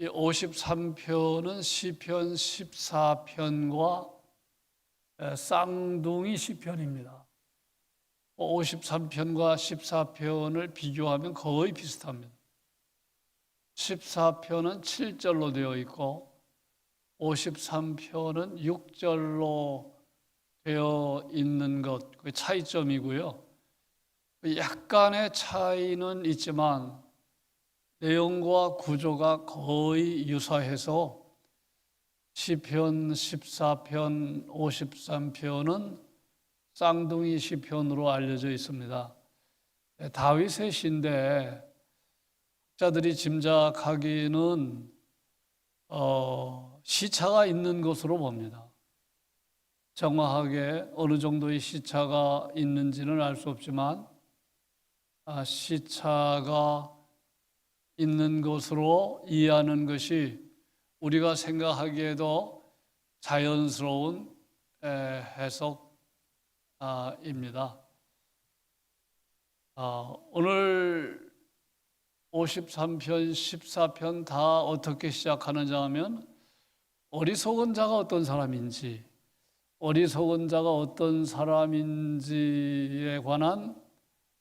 이 53편은 시편 14편과 쌍둥이 시편입니다. 53편과 14편을 비교하면 거의 비슷합니다. 14편은 7절로 되어 있고 53편은 6절로 되어 있는 것, 그 차이점이고요. 약간의 차이는 있지만 내용과 구조가 거의 유사해서 시편 14편, 53편은 쌍둥이 시편으로 알려져 있습니다. 다윗의 시인데 자들이 짐작하기는 어, 시차가 있는 것으로 봅니다. 정확하게 어느 정도의 시차가 있는지는 알 수 없지만 아, 시차가 있는 것으로 이해하는 것이 우리가 생각하기에도 자연스러운 해석입니다. 아, 오늘 53편, 14편 다 어떻게 시작하는지 하면 어리석은 자가 어떤 사람인지, 어리석은 자가 어떤 사람인지에 관한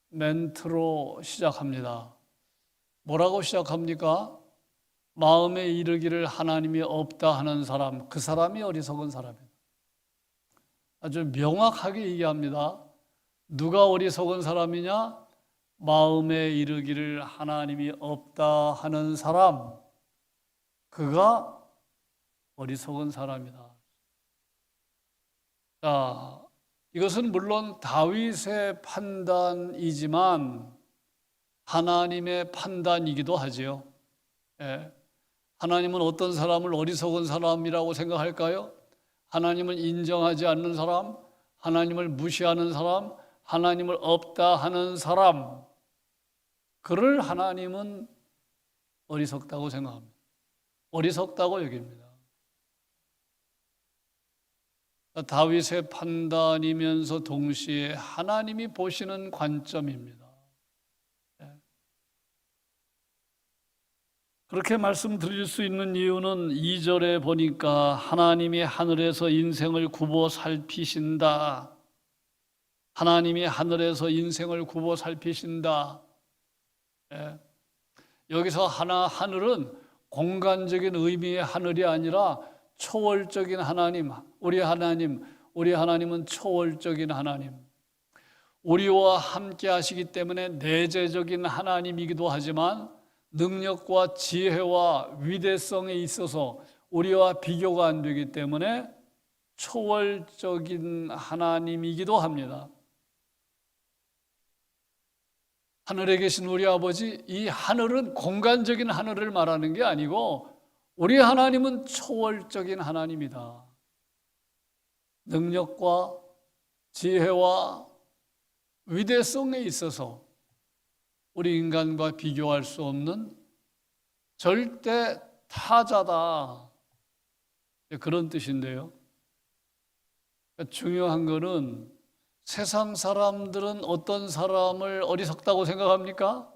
멘트로 시작합니다. 뭐라고 시작합니까? 마음에 이르기를 하나님이 없다 하는 사람, 그 사람이 어리석은 사람입니다. 아주 명확하게 얘기합니다. 누가 어리석은 사람이냐? 마음에 이르기를 하나님이 없다 하는 사람, 그가 어리석은 사람이다. 자, 이것은 물론 다윗의 판단이지만 하나님의 판단이기도 하지요. 예. 하나님은 어떤 사람을 어리석은 사람이라고 생각할까요? 하나님을 인정하지 않는 사람, 하나님을 무시하는 사람, 하나님을 없다 하는 사람, 그를 하나님은 어리석다고 생각합니다. 어리석다고 여깁니다. 다윗의 판단이면서 동시에 하나님이 보시는 관점입니다. 그렇게 말씀드릴 수 있는 이유는 2절에 보니까 하나님이 하늘에서 인생을 굽어 살피신다. 하나님이 하늘에서 인생을 굽어 살피신다. 예. 여기서 하나 하늘은 공간적인 의미의 하늘이 아니라 초월적인 하나님, 우리 하나님, 우리 하나님은 초월적인 하나님. 우리와 함께 하시기 때문에 내재적인 하나님이기도 하지만 능력과 지혜와 위대성에 있어서 우리와 비교가 안 되기 때문에 초월적인 하나님이기도 합니다. 하늘에 계신 우리 아버지, 이 하늘은 공간적인 하늘을 말하는 게 아니고 우리 하나님은 초월적인 하나님이다. 능력과 지혜와 위대성에 있어서 우리 인간과 비교할 수 없는 절대 타자다. 그런 뜻인데요. 중요한 것은 세상 사람들은 어떤 사람을 어리석다고 생각합니까?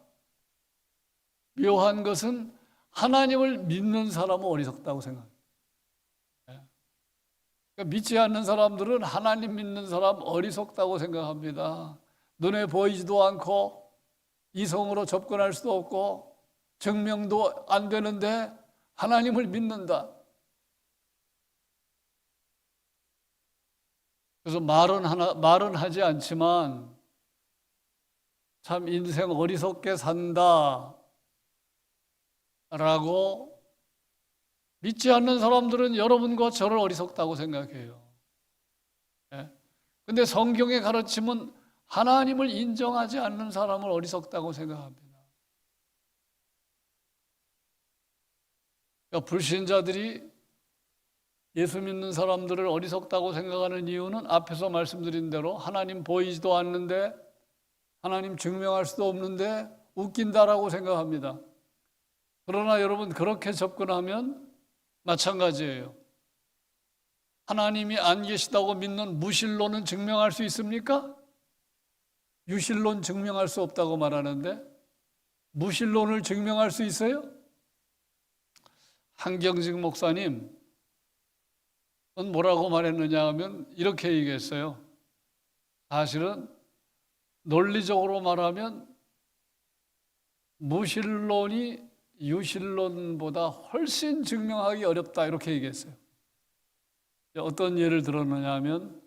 묘한 것은 하나님을 믿는 사람은 어리석다고 생각합니다. 그러니까 믿지 않는 사람들은 하나님 믿는 사람 어리석다고 생각합니다. 눈에 보이지도 않고 이성으로 접근할 수도 없고 증명도 안 되는데 하나님을 믿는다. 그래서 말은 하나 말은 하지 않지만 참 인생 어리석게 산다. 라고 믿지 않는 사람들은 여러분과 저를 어리석다고 생각해요. 예? 근데 성경의 가르침은 하나님을 인정하지 않는 사람을 어리석다고 생각합니다. 그러니까 불신자들이 예수 믿는 사람들을 어리석다고 생각하는 이유는 앞에서 말씀드린 대로 하나님 보이지도 않는데 하나님 증명할 수도 없는데 웃긴다라고 생각합니다. 그러나 여러분 그렇게 접근하면 마찬가지예요. 하나님이 안 계시다고 믿는 무신론은 증명할 수 있습니까? 유실론 증명할 수 없다고 말하는데 무실론을 증명할 수 있어요? 한경직 목사님 은 뭐라고 말했느냐 하면 이렇게 얘기했어요. 사실은 논리적으로 말하면 무신론이 유신론보다 훨씬 증명하기 어렵다 이렇게 얘기했어요. 어떤 예를 들었느냐 하면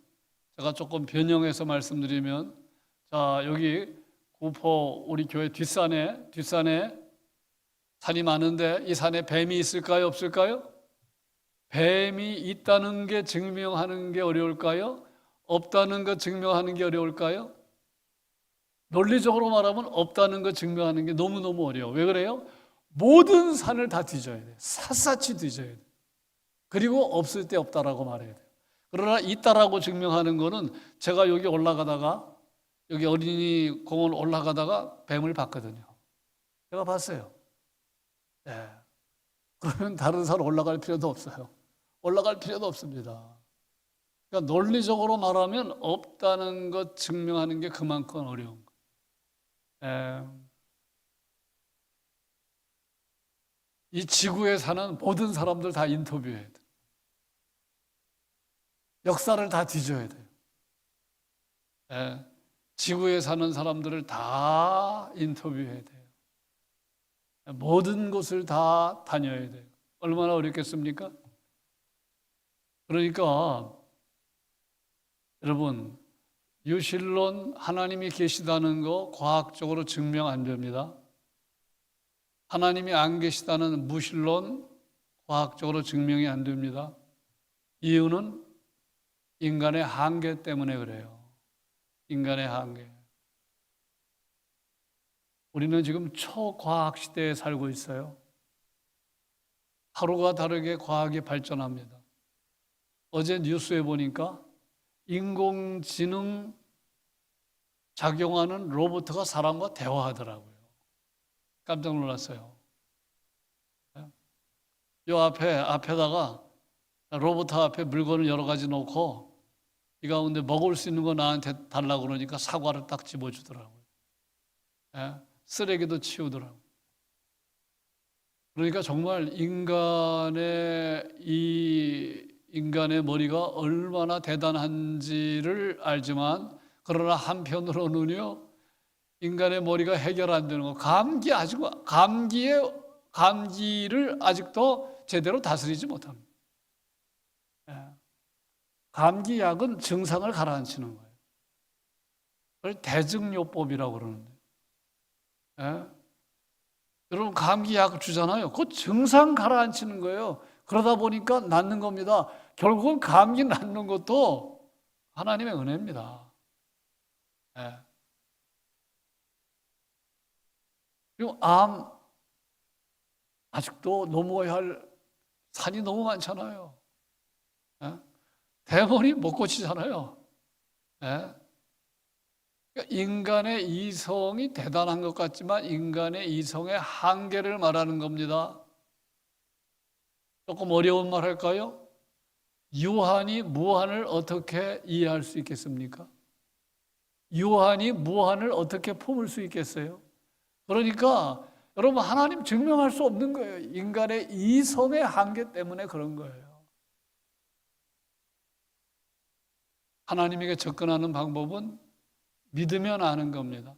제가 조금 변형해서 말씀드리면 자 여기 구포 우리 교회 뒷산에 뒷산에 산이 많은데 이 산에 뱀이 있을까요 없을까요? 뱀이 있다는 게 증명하는 게 어려울까요? 없다는 거 증명하는 게 어려울까요? 논리적으로 말하면 없다는 거 증명하는 게 너무너무 어려워. 왜 그래요? 모든 산을 다 뒤져야 돼. 샅샅이 뒤져야 돼. 그리고 없을 때 없다라고 말해야 돼. 그러나 있다라고 증명하는 거는 제가 여기 올라가다가 여기 어린이 공원 올라가다가 뱀을 봤거든요. 제가 봤어요. 네. 그러면 다른 산 올라갈 필요도 없어요. 올라갈 필요도 없습니다. 그러니까 논리적으로 말하면 없다는 것 증명하는 게 그만큼 어려운 거예요. 예. 이 지구에 사는 모든 사람들 다 인터뷰해야 돼. 역사를 다 뒤져야 돼요. 예. 지구에 사는 사람들을 다 인터뷰해야 돼요. 모든 곳을 다 다녀야 돼요. 얼마나 어렵겠습니까? 그러니까 여러분 유실론 하나님이 계시다는 거 과학적으로 증명 안 됩니다. 하나님이 안 계시다는 무신론 과학적으로 증명이 안 됩니다. 이유는 인간의 한계 때문에 그래요. 인간의 한계. 우리는 지금 초과학 시대에 살고 있어요. 하루가 다르게 과학이 발전합니다. 어제 뉴스에 보니까 인공지능 작용하는 로봇가 사람과 대화하더라고요. 깜짝 놀랐어요. 요 앞에 앞에다가 로봇 앞에 물건을 여러 가지 놓고 이 가운데 먹을 수 있는 거 나한테 달라고 그러니까 사과를 딱 집어주더라고요. 예? 쓰레기도 치우더라고요. 그러니까 정말 인간의 이 인간의 머리가 얼마나 대단한지를 알지만 그러나 한편으로는요 인간의 머리가 해결 안 되는 거 감기 아직 감기의 감기를 아직도 제대로 다스리지 못합니다. 예. 감기 약은 증상을 가라앉히는 거예요. 그걸 대증요법이라고 그러는데. 예? 여러분 감기 약 주잖아요. 그 증상 가라앉히는 거예요. 그러다 보니까 낫는 겁니다. 결국은 감기 낫는 것도 하나님의 은혜입니다. 예. 그리고 암 아직도 넘어야 할 산이 너무 많잖아요. 예? 대머리 못 고치잖아요. 예? 그러니까 인간의 이성이 대단한 것 같지만 인간의 이성의 한계를 말하는 겁니다. 조금 어려운 말 할까요? 유한이 무한을 어떻게 이해할 수 있겠습니까? 유한이 무한을 어떻게 품을 수 있겠어요? 그러니까 여러분 하나님 증명할 수 없는 거예요. 인간의 이성의 한계 때문에 그런 거예요. 하나님에게 접근하는 방법은 믿으면 아는 겁니다.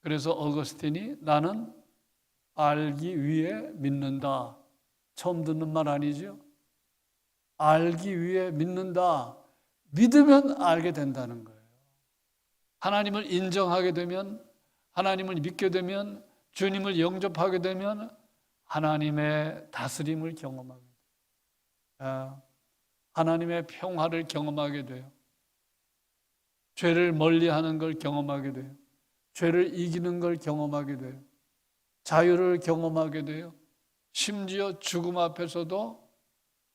그래서 어거스틴이 나는 알기 위해 믿는다. 처음 듣는 말 아니죠? 알기 위해 믿는다. 믿으면 알게 된다는 거예요. 하나님을 인정하게 되면, 하나님을 믿게 되면, 주님을 영접하게 되면 하나님의 다스림을 돼요. 아, 하나님의 평화를 경험하게 돼요. 죄를 멀리 하는 걸 경험하게 돼요. 죄를 이기는 걸 경험하게 돼요. 자유를 경험하게 돼요. 심지어 죽음 앞에서도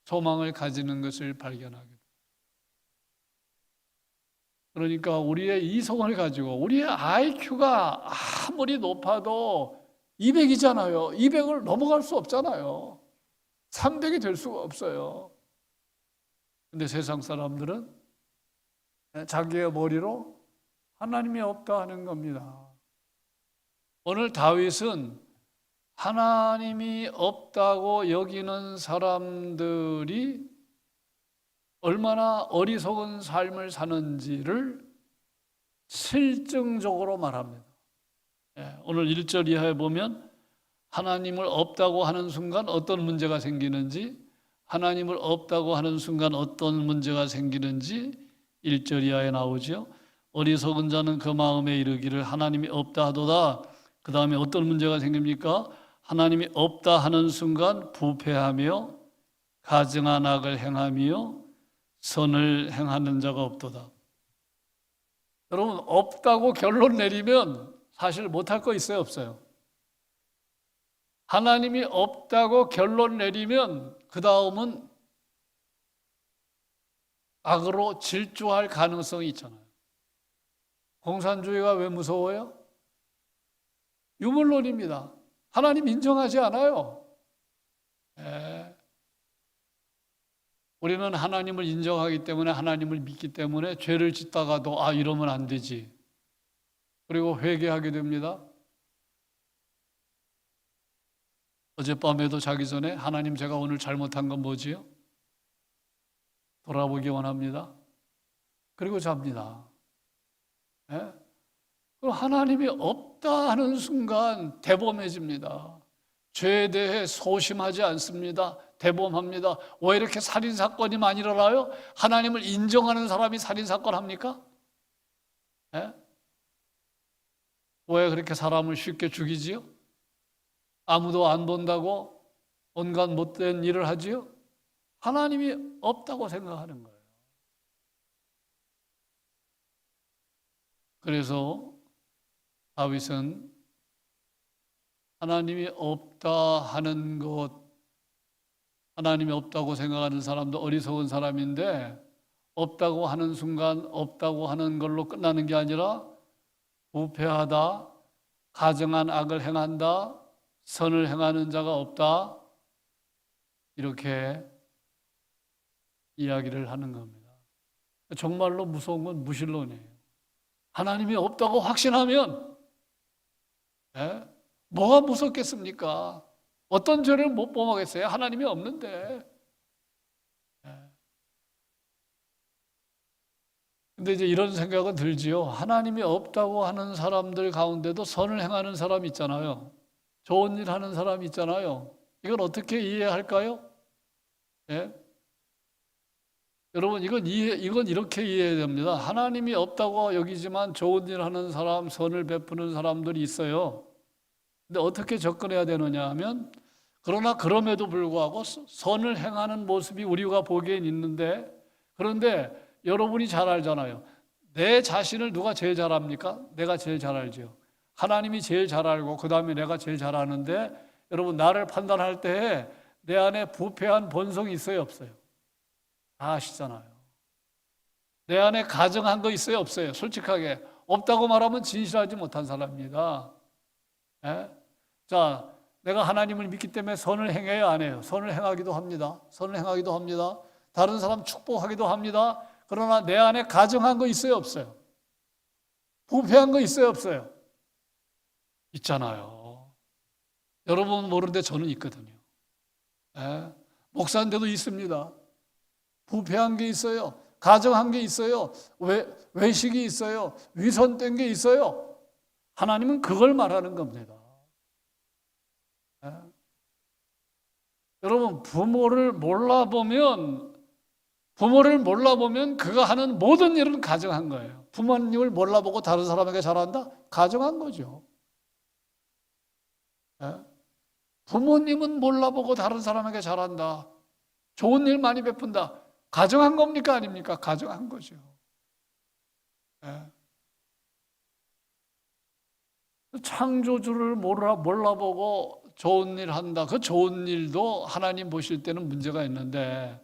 소망을 가지는 것을 발견하게 돼요. 그러니까 우리의 이성을 가지고 우리의 IQ가 아무리 높아도 200이잖아요. 200을 넘어갈 수 없잖아요. 300이 될 수가 없어요. 근데 세상 사람들은 자기의 머리로 하나님이 없다 하는 겁니다. 오늘 다윗은 하나님이 없다고 여기는 사람들이 얼마나 어리석은 삶을 사는지를 실증적으로 말합니다. 예, 오늘 1절 이하에 보면 하나님을 없다고 하는 순간 어떤 문제가 생기는지 하나님을 없다고 하는 순간 어떤 문제가 생기는지 1절 이하에 나오죠. 어리석은 자는 그 마음에 이르기를 하나님이 없다 하도다. 그 다음에 어떤 문제가 생깁니까? 하나님이 없다 하는 순간 부패하며 가증한 악을 행하며 선을 행하는 자가 없도다. 여러분 없다고 결론 내리면 사실 못할 거 있어요 없어요? 하나님이 없다고 결론 내리면 그 다음은 악으로 질주할 가능성이 있잖아요. 공산주의가 왜 무서워요? 유물론입니다. 하나님 인정하지 않아요. 예. 우리는 하나님을 인정하기 때문에 하나님을 믿기 때문에 죄를 짓다가도 아 이러면 안 되지. 그리고 회개하게 됩니다. 어젯밤에도 자기 전에 하나님 제가 오늘 잘못한 건 뭐지요? 돌아보기 원합니다. 그리고 잡니다. 예? 그럼 하나님이 없다 하는 순간 대범해집니다. 죄에 대해 소심하지 않습니다. 대범합니다. 왜 이렇게 살인 사건이 많이 일어나요? 하나님을 인정하는 사람이 살인 사건 합니까? 예? 왜 그렇게 사람을 쉽게 죽이지요? 아무도 안 본다고 온갖 못된 일을 하지요? 하나님이 없다고 생각하는 거예요. 그래서 다윗은 하나님이 없다 하는 것, 하나님이 없다고 생각하는 사람도 어리석은 사람인데, 없다고 하는 순간 없다고 하는 걸로 끝나는 게 아니라, 부패하다, 가정한 악을 행한다, 선을 행하는 자가 없다, 이렇게 이야기를 하는 겁니다. 정말로 무서운 건 무신론이에요. 하나님이 없다고 확신하면, 예? 뭐가 무섭겠습니까? 어떤 죄를 못 범하겠어요? 하나님이 없는데. 예. 근데 이제 이런 생각은 들지요. 하나님이 없다고 하는 사람들 가운데도 선을 행하는 사람 있잖아요. 좋은 일 하는 사람 있잖아요. 이건 어떻게 이해할까요? 예? 여러분 이건 이해 이건 이렇게 이해해야 됩니다. 하나님이 없다고 여기지만 좋은 일 하는 사람, 선을 베푸는 사람들이 있어요. 근데 어떻게 접근해야 되느냐 하면 그러나 그럼에도 불구하고 선을 행하는 모습이 우리가 보기엔 있는데 그런데 여러분이 잘 알잖아요. 내 자신을 누가 제일 잘 압니까? 내가 제일 잘 알죠. 하나님이 제일 잘 알고 그 다음에 내가 제일 잘 아는데 여러분 나를 판단할 때 내 안에 부패한 본성이 있어요 없어요? 다 아시잖아요. 내 안에 가정한 거 있어요 없어요? 솔직하게 없다고 말하면 진실하지 못한 사람입니다. 예? 자, 내가 하나님을 믿기 때문에 선을 행해요 안 해요? 선을 행하기도 합니다. 선을 행하기도 합니다. 다른 사람 축복하기도 합니다. 그러나 내 안에 가정한 거 있어요 없어요? 부패한 거 있어요 없어요? 있잖아요. 여러분 모르는데 저는 있거든요. 예? 목사인데도 있습니다. 부패한 게 있어요. 가정한 게 있어요. 외, 외식이 있어요. 위선된 게 있어요. 하나님은 그걸 말하는 겁니다. 예? 여러분, 부모를 몰라보면, 부모를 몰라보면 그가 하는 모든 일은 가정한 거예요. 부모님을 몰라보고 다른 사람에게 잘한다? 가정한 거죠. 예? 부모님은 몰라보고 다른 사람에게 잘한다. 좋은 일 많이 베푼다. 가정한 겁니까? 아닙니까? 가정한 거죠. 예. 창조주를 몰라, 몰라보고 좋은 일 한다. 그 좋은 일도 하나님 보실 때는 문제가 있는데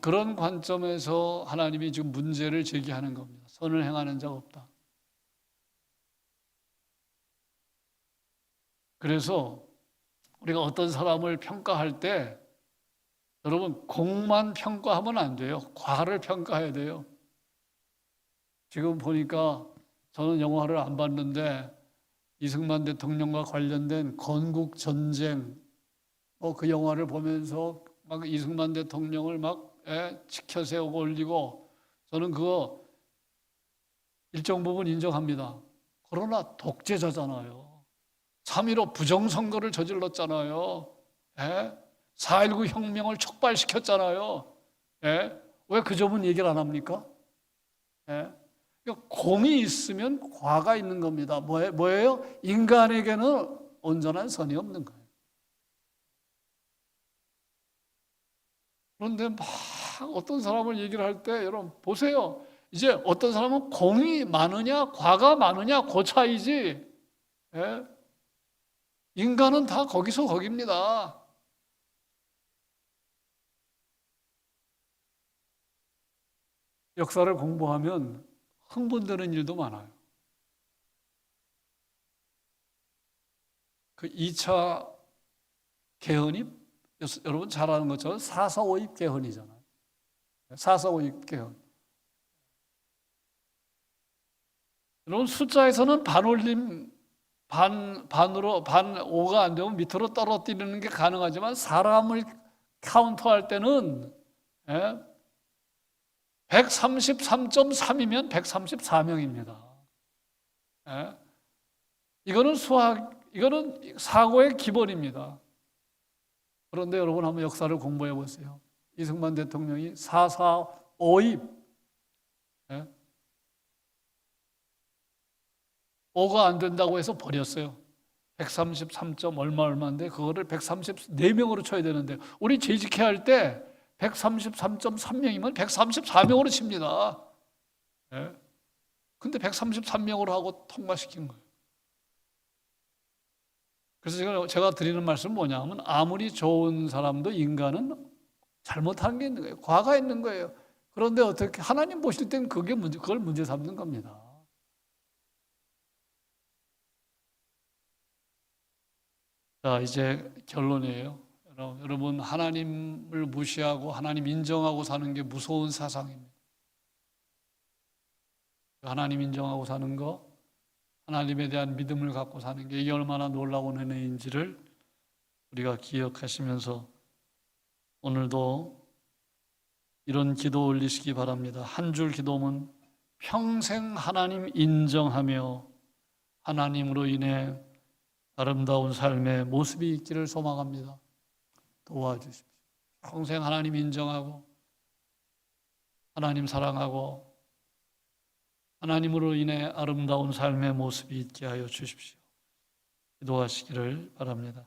그런 관점에서 하나님이 지금 문제를 제기하는 겁니다. 선을 행하는 자가 없다. 그래서 우리가 어떤 사람을 평가할 때 여러분 공만 평가하면 안 돼요. 과를 평가해야 돼요. 지금 보니까 저는 영화를 안 봤는데 이승만 대통령과 관련된 건국 전쟁 어, 그 영화를 보면서 막 이승만 대통령을 막 예, 치켜 세우고 올리고 저는 그거 일정 부분 인정합니다. 그러나 독재자잖아요. 3.15 부정선거를 저질렀잖아요. 예? 4.19 혁명을 촉발시켰잖아요. 예? 왜그 점은 얘기를 안 합니까? 예? 그러니까 공이 있으면 과가 있는 겁니다. 뭐예- 뭐예요? 인간에게는 온전한 선이 없는 거예요. 그런데 막 어떤 사람을 얘기를 할 때 여러분 보세요. 이제 어떤 사람은 공이 많으냐 과가 많으냐 그 차이지. 예? 인간은 다 거기서 거깁니다. 역사를 공부하면 흥분되는 일도 많아요. 그 2차 개헌이 여러분 잘 아는 것처럼 4.4.5입 개헌이잖아요. 4.4.5입 개헌. 여러분 숫자에서는 반올림 반 반으로 반 5가 안 되면 밑으로 떨어뜨리는 게 가능하지만 사람을 카운트할 때는 예? 133.3이면 134명입니다. 예? 이거는 수학 이거는 사고의 기본입니다. 그런데 여러분 한번 역사를 공부해 보세요. 이승만 대통령이 4.4.5입 예? 5가 안 된다고 해서 버렸어요. 133점 얼마 얼마인데 그거를 134명으로 쳐야 되는데 우리 재직회 할때 133.3명이면 134명으로 칩니다. 예? 근데 133명으로 하고 통과시킨 거예요. 그래서 제가, 제가 드리는 말씀은 뭐냐면 아무리 좋은 사람도 인간은 잘못한 게 있는 거예요. 과가 있는 거예요. 그런데 어떻게 하나님 보실 땐 그게 문제, 그걸 문제 삼는 겁니다. 자, 이제 결론이에요. 여러분, 하나님을 무시하고 하나님 인정하고 사는 게 무서운 사상입니다. 하나님 인정하고 사는 거, 하나님에 대한 믿음을 갖고 사는 게 이게 얼마나 놀라운 은혜인지를 우리가 기억하시면서 오늘도 이런 기도 올리시기 바랍니다. 한 줄 기도면 평생 하나님 인정하며 하나님으로 인해 아름다운 삶의 모습이 있기를 소망합니다. 도와주십시오. 평생 하나님 인정하고 하나님 사랑하고 하나님으로 인해 아름다운 삶의 모습이 있게 하여 주십시오. 기도하시기를 바랍니다.